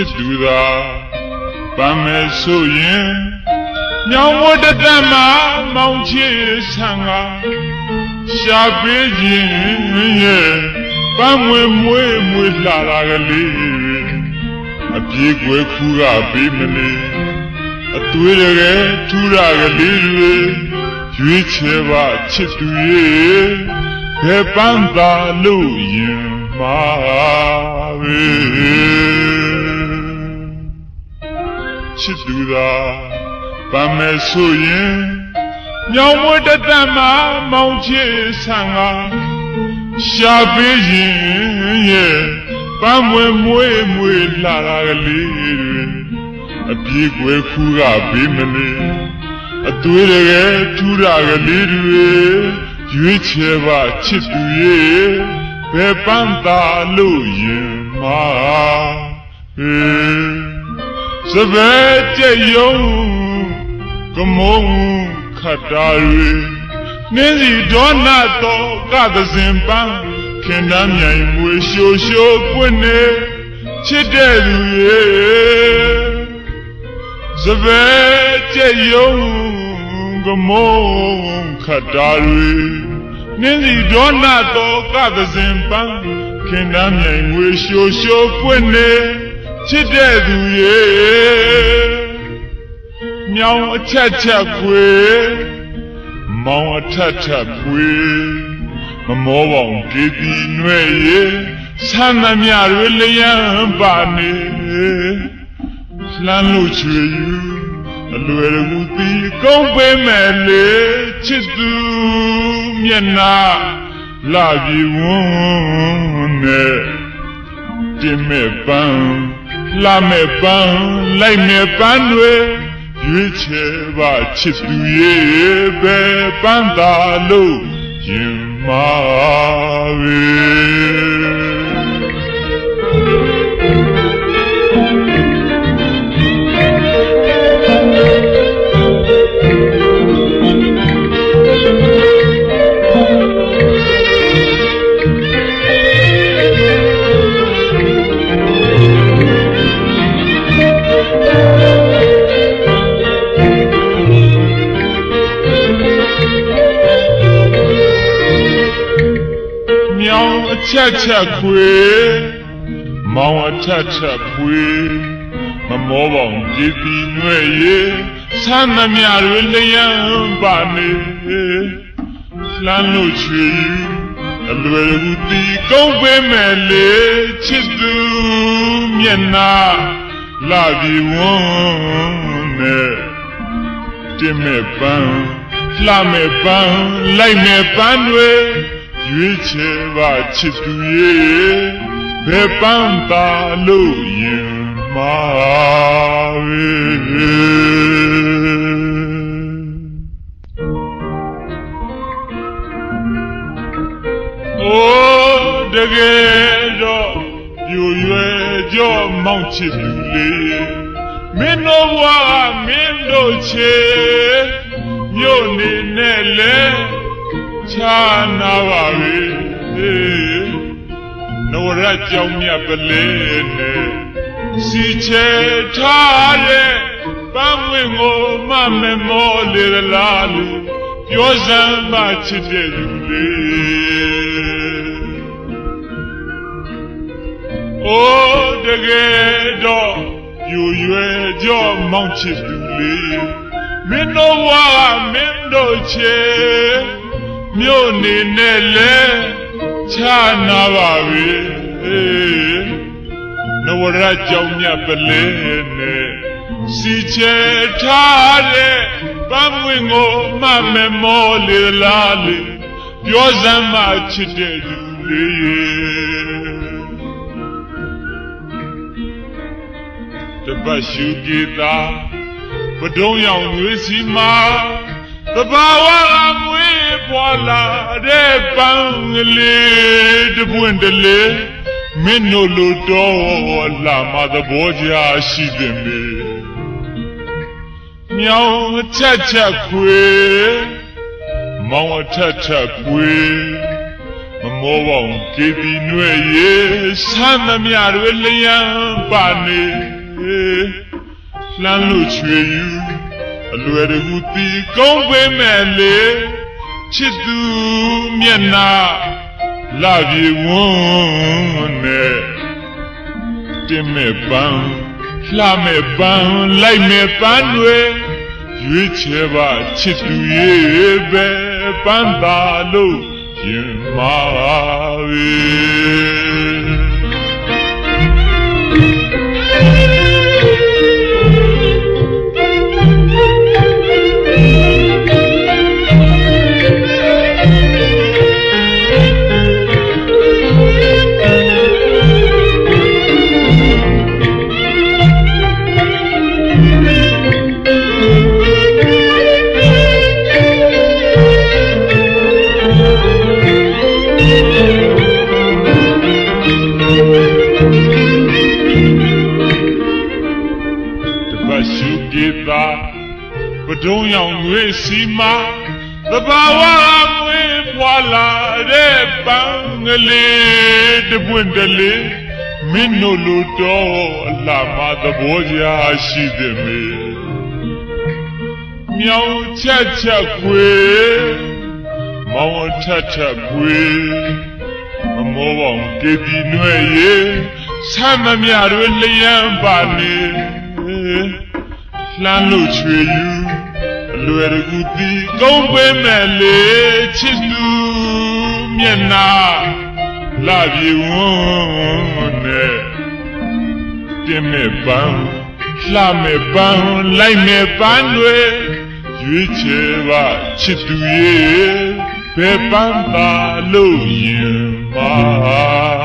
စ်သူသာပမ်းမယ်ဆိုရင်ညောင်ဝတ်တတ်မှာမောင်ချစ်ဆံကရှာပေးခြင်းရဲ့ပန်းမွေမွေးမွေးလာတာကလေးအပြေးကွယ်ခူကပေးမလေးအသွေးတကယ်ထူတာကလေးတွေရွေးချယ်ပါချစ်သူရဲ့ဘယ်ပန်းသာလို့ရင်မှာပဲ ချစ်သူသာပမ်းမယ်ဆိုရင်ညောင်မွေတတတ်မှာမောင်ချစ်ဆံကရှာပေးရင်ရဲ့ပန်းမွေမွေးမွေးလာတာကလေးတွေအပြေးကွယ်ခူးကပေးမလေးအသွေးတကယ်ထူတာကလေးတွေရွေးချယ်ပါချစ်သူရဲ့ဘယ်ပန်းသာလို့ရင်မှာဟေး စပယ်ကြက်ယုံကမုံခတ်တာတွေနင်းစီဒေါနတော်ကသစဉ်ပန်းခင်တမ်းမြိုင်မွေရှိုရှိုပွင့်နေချစ်တဲ့သူရဲ့စပယ်ကြက်ယုံကမုံခတ်တာတွေနင်းစီဒေါနတော်ကသစဉ်ပန်းခင်တမ်းမြိုင်မွေရှိုရှိုပွင့်နေချစ်တဲ့သူရဲ့ မြောင်အချက်ချက်ခွေမောင်အထက်ထက်ခွေမမောပေါင်ကြည်တီနွဲ့ရဲ့ဆမ်းသမျှတွေလျံပါနေလှမ်းလို့ချွေယူအလွယ်တကူတီကုန်းပေးမယ်လေချစ်သူမျက်နာလာပြီဝန်းနဲ့တင်မဲ့ပန်းလာမဲ့ပန်းလိုက်မဲ့ပန်းတွေ ရွေးချယ်ပါချစ်သူရဲ့ပဲပန်းသာလို့ရင်မာပဲ င်အချက်ချက်ခွေမောင်အထက်ထက်ခွေမမောပေါင်ကြည်ပြီးနွဲ့ရဲ့ဆမ်းသမျှတွေလျံပါနေလှမ်းလို့ချွေယူအလွယ်ကူတီကုန်းပေးမယ်လေချစ်သူမျက်နာလာပြီးဝန်းနဲ့တင်မဲ့ပန်းလှမဲ့ပန်းလိုက်မဲ့ပန်းတွေ ရွေးချယ်ပါချစ်သူရဲ့ဘယ်ပန်းသာလို့ရင်မှာပဲအိုးတကယ်တော့ပြူရွယ်ကြောမောင်းချစ်သူလေးမင်းတို့ဘဝမင်းတို့ချေမြို့နေနဲ့လဲ ချာနာပါပဲနဝရကြောင့်မြတ်ပလဲနဲ့စီချေထားတဲ့ပန်းဝင်ကိုမမမောလေလားလို့ပြောစမ်းမှချစ်တဲ့လူလေးအိုးတကယ်တော့ယူရွယ်ကြောမောင်းချစ်သူလေးမင်းတို့ဝါမင်းတို့ချေ မြို့နေနဲ့လဲချာနာပါပဲနဝရကြောင့်မြတ်ပလဲနဲ့စီချေထားတဲ့ပန်းဝင်ကိုမမမောလေလားလေပြောစမ်းမှချစ်တဲ့လူလေးတပတ်ရှုပြေတာပဒုံရောင်ငွေစီမာတဘာဝကမွေး ပွာလာတဲ့ပန်းကလေးတပွင့်တလေမင်းတို့လိုတော့လာမသဘောကြရှိတယ်မေမြောင်အချက်ချက်ခွေမောင်အထက်ထက်ခွေမမောမောပေါင်ကေတီနွဲ့ရေဆမ်းသမျှတွေလျံပါနေလှမ်းလို့ချွေယူအလွယ်တကူတီကုန်းပေးမဲ့လေ ချစ်သူမျက်နာလာပြေဝန်းနဲ့တင်မဲ့ပန်းလှမဲ့ပန်းလိုက်မဲ့ပန်းတွေရွေးချယ်ပါချစ်သူရဲ့ပဲပန်းသာလို့ရင်မာပဲ ပဒုံရောင်ငွေစီမာသဘာဝငွေပွာလာတဲ့ပန်းကလေးတပွင့်တလေးမင်းတို့လိုတော့အလှမသဘောရာရှိသည်မေမြောင်ချက်ချက်ခွေမောင်ထက်ထက်ခွေမမောပေါင်ကေတီနွဲ့ရေဆမ်းသမျှတွေလျံပါနေလှမ်းလို့ချွေယူအ လွယ်တကူတီကုန်းပေးမဲ့လေချစ်သူမျက်နာလာပြေဝန်းနဲ့တင်မဲ့ပန်းလှမဲ့ပန်းလိုက်မဲ့ပန်းတွေရွေးချယ်ပါချစ်သူရဲ့ဘယ်ပန်းသာလို့ရင်ပါ